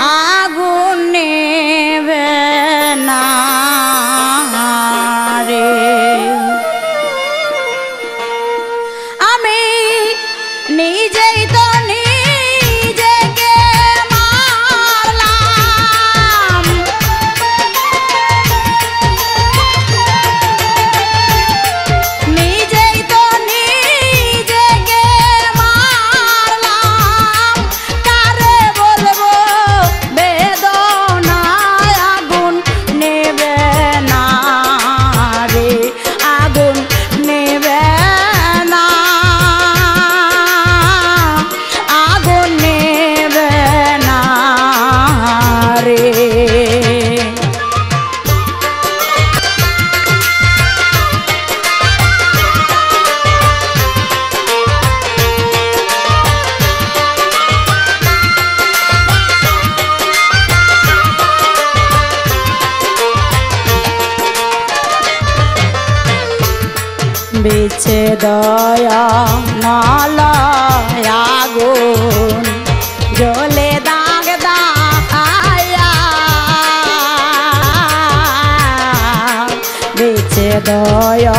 Ah! দিচ্ছে দয়া নলয় গো জলে দাগ দায়া দিচ্ছে দয়া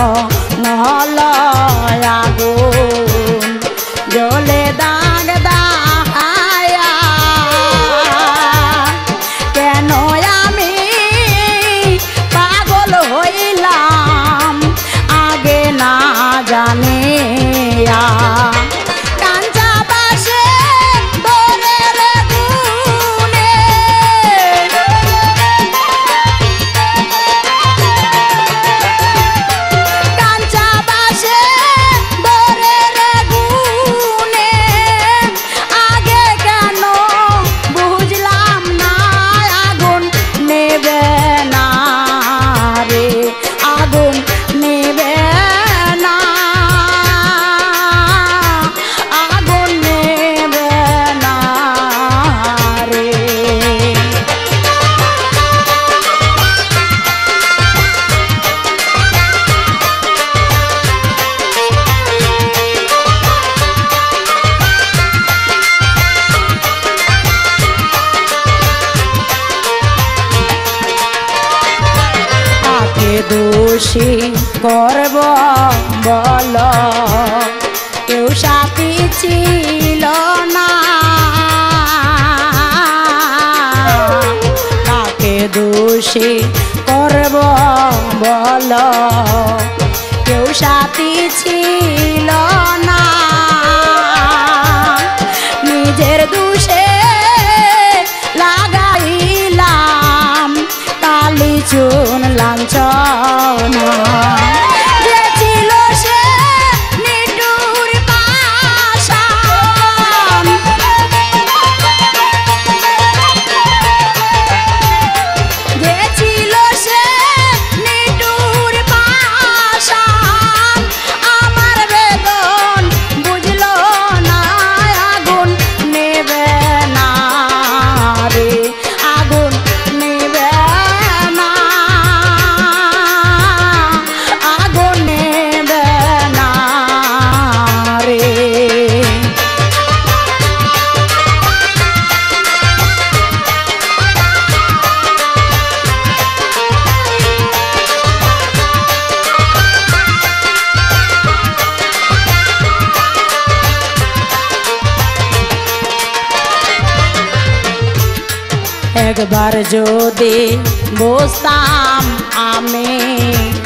দোষী করব বল। কেউ সাথী ছিল না। তাকে দোষী করব বল। কেউ সাথী ছিল chun làm cho जग भर जो दे बोस्ताम आमे।